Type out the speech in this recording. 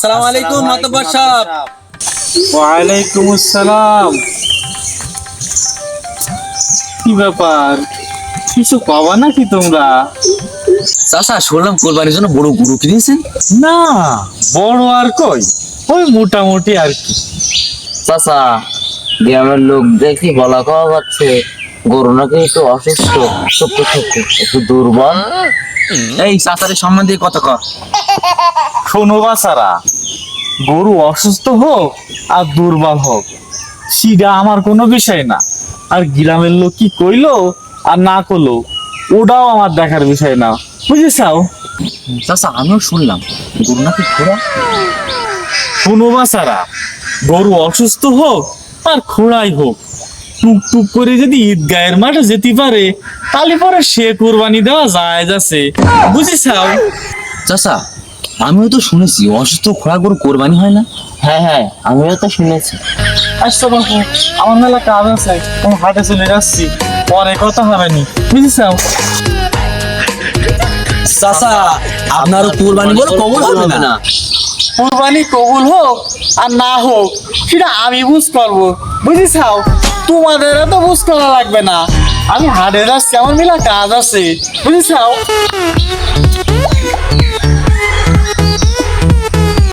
আসসালামু আলাইকুম মাতব্বর সাহেব ওয়ালাইকুম আসসালাম। কি ব্যাপার? কিছু পাবা নাকি তোমরা? চাচা শুনলাম কোরবানির জন্য বড় গরু কিনেছেন। না বড় আর কই? ওই মোটামুটি আর কি। চাচা গ্রামের লোক দেখি বলা কওয়া যাচ্ছে গরু নাকি একটু অসুস্থ ছোট্ট ছোট্ট একটু দুর্বল। এই চাচারের সম্বন্ধে কর। শোনো বাছারা গরু অসুস্থ হোক আর দুর্বল হোক। সেটা আমার কোনো বিষয় না। আর গ্রামের লোক কি কইলো আর না করল ওটাও আমার দেখার বিষয় না। বুঝেছাও? চাচা আমিও শুনলাম। গরু নাকি খোড়া? শোনো বাছারা গরু অসুস্থ হোক আর খোঁড়াই হোক। টুক টুক করে যদি ঈদগাহের মাঠে যেতে পারে তাহলে পরে সে কোরবানি দেওয়া যায় যাচ্ছে বুঝেছাও? চাচা আমিও তো শুনেছি অসুস্থ খোড়া গরু কোরবানি হয় না? হ্যাঁ হ্যাঁ আমিও তো শুনেছি। আচ্ছা বাবু আমার মেলা কাজ আছে আমি হাটে চলে যাচ্ছি পরে কথা হবে নি। বুঝেছাও চাচা আপনারও কোরবানি বলে কবুল হবে না? কোরবানি কবুল হোক আর না হোক সেটা আমি বুঝ করব বুঝেছাও তোমাদের তো বুঝ করা লাগবে না। আমি হাটে যাচ্ছি আমার মেলা কাজ আছে। বুঝেছাও